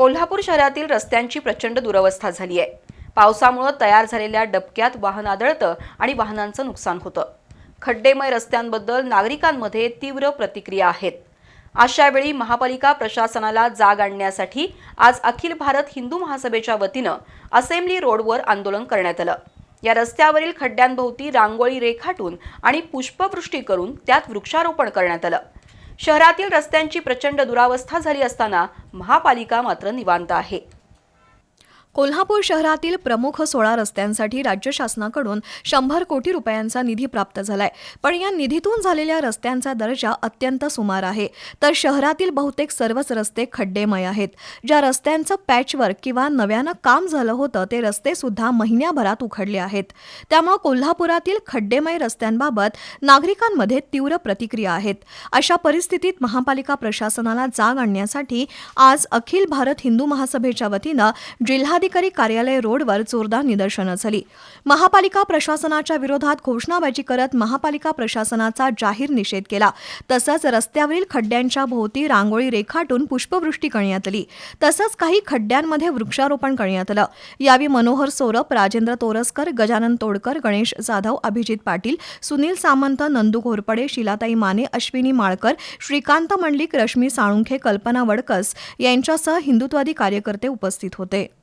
कोल्हापूर शहरातील रस्त्यांची प्रचंड दुरवस्था झाली आहे. पावसामुळं तयार झालेल्या डबक्यात वाहन आदळतं आणि वाहनांचं नुकसान होतं. खड्डेमय रस्त्यांबद्दल नागरिकांमध्ये तीव्र प्रतिक्रिया आहेत. अशा वेळी महापालिका प्रशासनाला जाग आणण्यासाठी आज अखिल भारत हिंदू महासभेच्या वतीनं असेंब्ली रोडवर आंदोलन करण्यात आलं. या रस्त्यावरील खड्ड्यांभोवती रांगोळी रेखाटून आणि पुष्पवृष्टी करून त्यात वृक्षारोपण करण्यात आलं. शहरातील रस्त्यांची प्रचंड दुरावस्था झाली असताना महापालिका मात्र निवांत आहे. कोल्हापूर शहरातील प्रमुख सोळा रस्त्यांसाठी राज्य शासनाकडून शंभर कोटी रुपयांचा निधी प्राप्त झालाय. पण या निधीतून झालेल्या रस्त्यांचा दर्जा अत्यंत सुमार आहे. तर शहरातील बहुतेक सर्वच रस्ते खड्डेमय आहेत. ज्या रस्त्यांचं पॅचवर्क किंवा नव्यानं काम झालं होतं ते रस्ते सुद्धा महिन्याभरात उखडले आहेत. त्यामुळे कोल्हापुरातील खड्डेमय रस्त्यांबाबत नागरिकांमध्ये तीव्र प्रतिक्रिया आहेत. अशा परिस्थितीत महापालिका प्रशासनाला जाग आणण्यासाठी आज अखिल भारत हिंदू महासभेच्या वतीनं जिल्हा जिल्हाधिकारी कार्यालय रोडवर जोरदार निदर्शनं झाली. महापालिका प्रशासनाच्या विरोधात घोषणाबाजी करत महापालिका प्रशासनाचा जाहीर निषेध केला. तसंच रस्त्यावरील खड्ड्यांच्या भोवती रांगोळी रेखाटून पुष्पवृष्टी करण्यात आली. तसंच काही खड्ड्यांमध्ये वृक्षारोपण करण्यात आलं. यावेळी मनोहर सोरप राजेंद्र तोरसकर गजानन तोडकर गणेश जाधव अभिजित पाटील सुनील सामंत नंदू घोरपडे शिलाताई माने अश्विनी माळकर श्रीकांत मंडलिक रश्मी साळुंखे कल्पना वडकस यांच्यासह हिंदुत्वादी कार्यकर्ते उपस्थित होते.